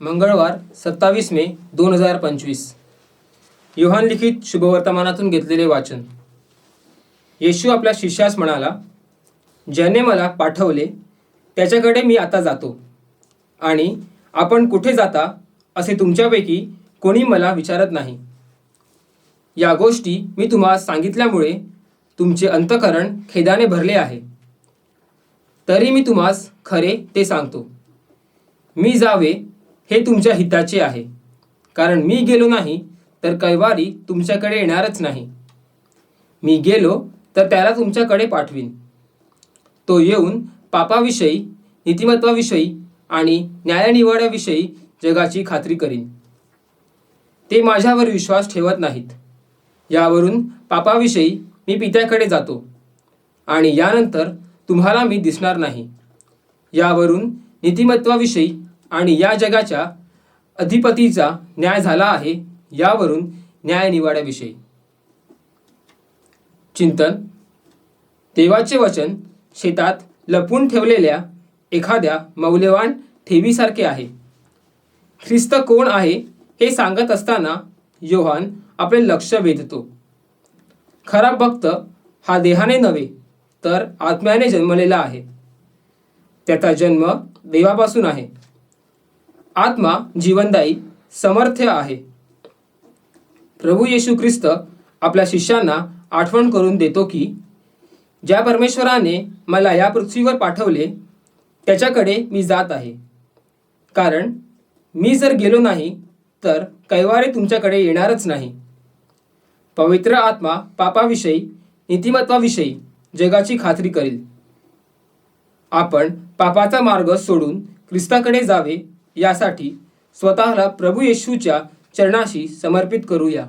मंगळवार सत्तावीस मे दोन हजार पंचवीस. योहान लिखित शुभवर्तमानातून घेतलेले वाचन. येशू आपल्या शिष्यास म्हणाला ज्याने मला पाठवले त्याच्याकडे मी आता जातो. आणि आपण कुठे जाता असे तुमच्यापैकी कोणी मला विचारत नाही. या गोष्टी मी तुम्हाला सांगितल्यामुळे तुमचे अंतकरण खेदाने भरले आहे. तरी मी तुम्हास खरे ते सांगतो. मी जावे हे तुमच्या हिताचे आहे. कारण मी गेलो नाही तर कैवारी तुमच्याकडे येणारच नाही. मी गेलो तर त्याला तुमच्याकडे पाठवीन. तो येऊन पापाविषयी नीतिमत्वाविषयी आणि न्यायनिवाड्याविषयी जगाची खात्री करीन. ते माझ्यावर विश्वास ठेवत नाहीत. यावरून पापाविषयी मी पित्याकडे जातो आणि यानंतर तुम्हाला मी दिसणार नाही. यावरून नीतिमत्वाविषयी आणि या जगाच्या अधिपतीचा न्याय झाला आहे यावरून न्यायनिवाड्याविषयी चिंतन. देवाचे वचन शेतात लपून ठेवलेल्या एखाद्या मौल्यवान ठेवीसारखे आहे. ख्रिस्त कोण आहे हे सांगत असताना योहान आपले लक्ष वेधतो. खरा भक्त हा देहाने नव्हे तर आत्म्याने जन्मलेला आहे. त्याचा जन्म देवापासून आहे. आत्मा जीवनदायी समर्थ्य आहे. प्रभू येशू ख्रिस्त आपल्या शिष्यांना आठवण करून देतो की ज्या परमेश्वराने मला या पृथ्वीवर पाठवले त्याच्याकडे मी जात आहे. कारण मी जर गेलो नाही तर कैवारे तुमच्याकडे येणारच नाही. पवित्र आत्मा पापाविषयी नीतिमत्वाविषयी जगाची खात्री करेल. आपण पापाचा मार्ग सोडून ख्रिस्ताकडे जावे यासाठी स्वतःला प्रभू येशूच्या चरणाशी समर्पित करूया.